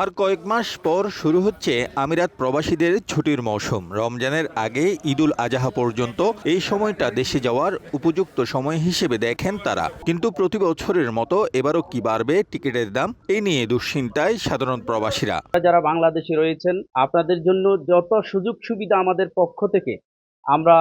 আর কয়েক মাস পর শুরু হচ্ছে আমিরাত প্রবাসীদের ছুটির মৌসুম। রমজানের আগে ঈদুল আজহা পর্যন্ত এই সময়টা দেশে যাওয়ার উপযুক্ত সময় হিসেবে দেখেন তারা। কিন্তু প্রতি বছরের মতো এবারও কি বাড়বে টিকিটের দাম এই নিয়ে দুশ্চিন্তায় সাধারণ প্রবাসীরা। যারা বাংলাদেশে রয়েছেন, আপনাদের জন্য যত সুযোগ সুবিধা আমাদের পক্ষ থেকে, আমরা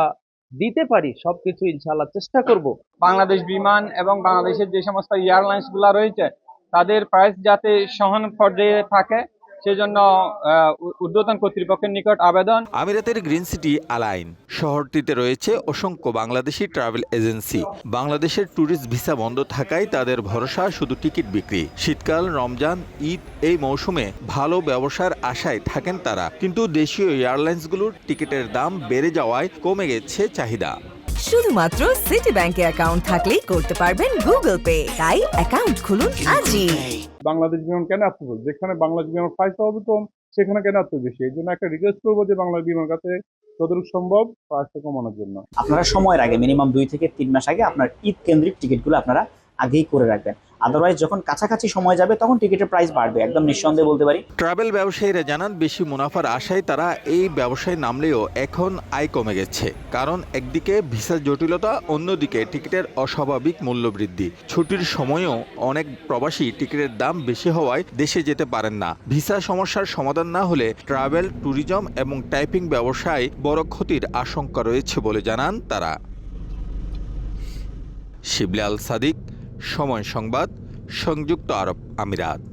দিতে পারি, সবকিছু ইনশাল্লাহ চেষ্টা করব। বাংলাদেশ বিমান এবং বাংলাদেশের যে সমস্ত এয়ারলাইন্সগুলা রয়েছে, তাদের প্রাইস যাতে সহন পর্যায়ে থাকে সেজন্য ঊর্ধ্বতন কর্তৃপক্ষের নিকট আবেদন। আমিরাতের গ্রিন সিটি আলাইন শহরটিতে রয়েছে অসংখ্য বাংলাদেশি ট্রাভেল এজেন্সি। বাংলাদেশের ট্যুরিস্ট ভিসা বন্ধ থাকায় তাদের ভরসা শুধু টিকিট বিক্রি। শীতকাল, রমজান, ঈদ এই মৌসুমে ভালো ব্যবসার আশায় থাকেন তারা। কিন্তু দেশীয় এয়ারলাইন্সগুলোর টিকিটের দাম বেড়ে যাওয়ায় কমে গেছে চাহিদা। শুধুমাত্র সিটি ব্যাংকে অ্যাকাউন্ট থাকলেই করতে পারবেন গুগল পে তাই অ্যাকাউন্ট খুলুন আজই। বাংলাদেশ বিমান কেন এত বল যেখানে বাংলাদেশ বিমান প্রাইসটা হবে কম সেখানে কেন এত বেশি? এই জন্য একটা রিকোয়েস্ট করব যে বাংলাদেশ বিমান কাছে যতটুকু সম্ভব প্রাইসটা কমানোর জন্য। আপনারা সময়ের আগে মিনিমাম দুই থেকে তিন মাস আগে আপনার ঈদ কেন্দ্রিক টিকিটগুলো আপনারা আগেই করে রাখবেন। আদারওয়াইজ যখন কাছাকাছি সময় যাবে, তখন টিকিটের প্রাইস বাড়বে, একদম নিঃসন্দেহে বলতে পারি। ট্রাভেল ব্যবসায়ীরা জানান, বেশি মুনাফার আশায় তারা এই ব্যবসায় নামলেও এখন আয় কমে গেছে। কারণ একদিকে ভিসার জটিলতা, অন্যদিকে টিকিটের অস্বাভাবিক মূল্য বৃদ্ধি ছুটির সময়ও অনেক প্রবাসী টিকিটের দাম বেশি হওয়ায় দেশে যেতে পারেন না। ভিসা সমস্যার সমাধান না হলে ট্রাভেল, ট্যুরিজম এবং টাইপিং ব্যবসায় বড় ক্ষতির আশঙ্কা রয়েছে বলে জানান তারা। শিবলাল সাদিক সময় সংবাদ সংযুক্ত আরব আমিরাত।